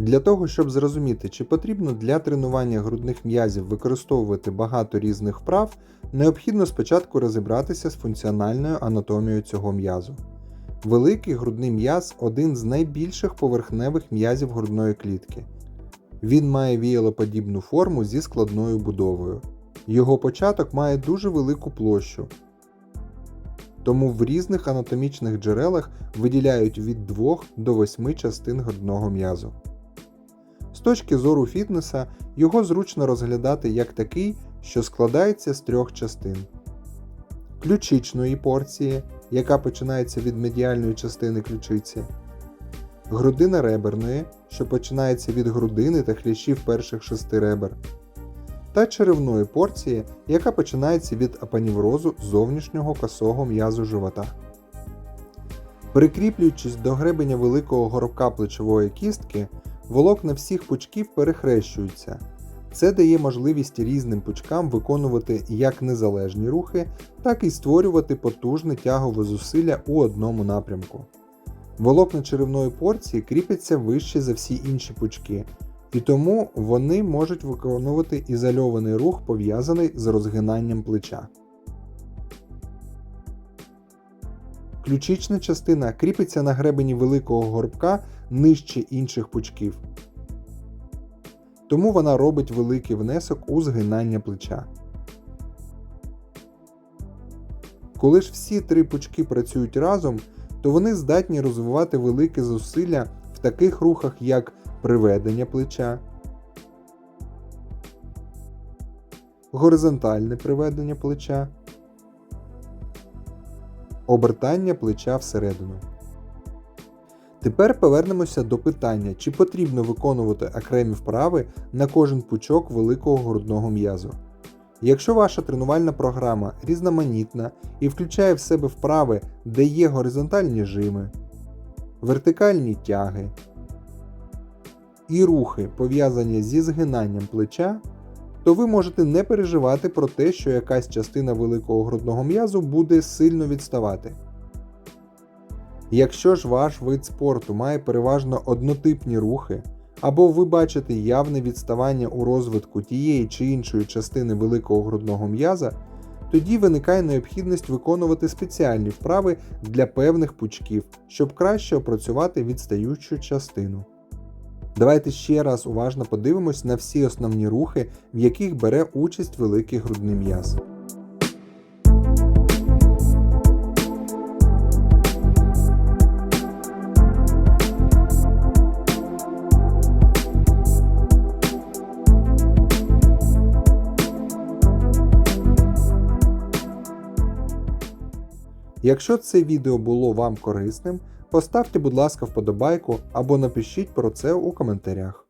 Для того, щоб зрозуміти, чи потрібно для тренування грудних м'язів використовувати багато різних вправ, необхідно спочатку розібратися з функціональною анатомією цього м'язу. Великий грудний м'яз один з найбільших поверхневих м'язів грудної клітки. Він має віялоподібну форму зі складною будовою. Його початок має дуже велику площу, тому в різних анатомічних джерелах виділяють від 2 до 8 частин грудного м'язу. З точки зору фітнеса, його зручно розглядати як такий, що складається з трьох частин: ключичної порції, яка починається від медіальної частини ключиці, грудина реберної, що починається від грудини та хрящів перших шести ребер, та черевної порції, яка починається від апаніврозу зовнішнього косого м'язу живота. Прикріплюючись до гребеня великого горобка плечової кістки, волокна всіх пучків перехрещуються. Це дає можливість різним пучкам виконувати як незалежні рухи, так і створювати потужне тягове зусилля у одному напрямку. Волокна черевної порції кріпляться вище за всі інші пучки, і тому вони можуть виконувати ізольований рух, пов'язаний з розгинанням плеча. Ключична частина кріпиться на гребені великого горбка нижче інших пучків. Тому вона робить великий внесок у згинання плеча. Коли ж всі три пучки працюють разом, то вони здатні розвивати велике зусилля в таких рухах, як приведення плеча, горизонтальне приведення плеча, обертання плеча всередину. Тепер повернемося до питання, чи потрібно виконувати окремі вправи на кожен пучок великого грудного м'язу. Якщо ваша тренувальна програма різноманітна і включає в себе вправи, де є горизонтальні жими, вертикальні тяги і рухи, пов'язані зі згинанням плеча, то ви можете не переживати про те, що якась частина великого грудного м'язу буде сильно відставати. Якщо ж ваш вид спорту має переважно однотипні рухи, або ви бачите явне відставання у розвитку тієї чи іншої частини великого грудного м'яза, тоді виникає необхідність виконувати спеціальні вправи для певних пучків, щоб краще опрацювати відстаючу частину. Давайте ще раз уважно подивимось на всі основні рухи, в яких бере участь великий грудний м'яз. Якщо це відео було вам корисним, поставте, будь ласка, вподобайку або напишіть про це у коментарях.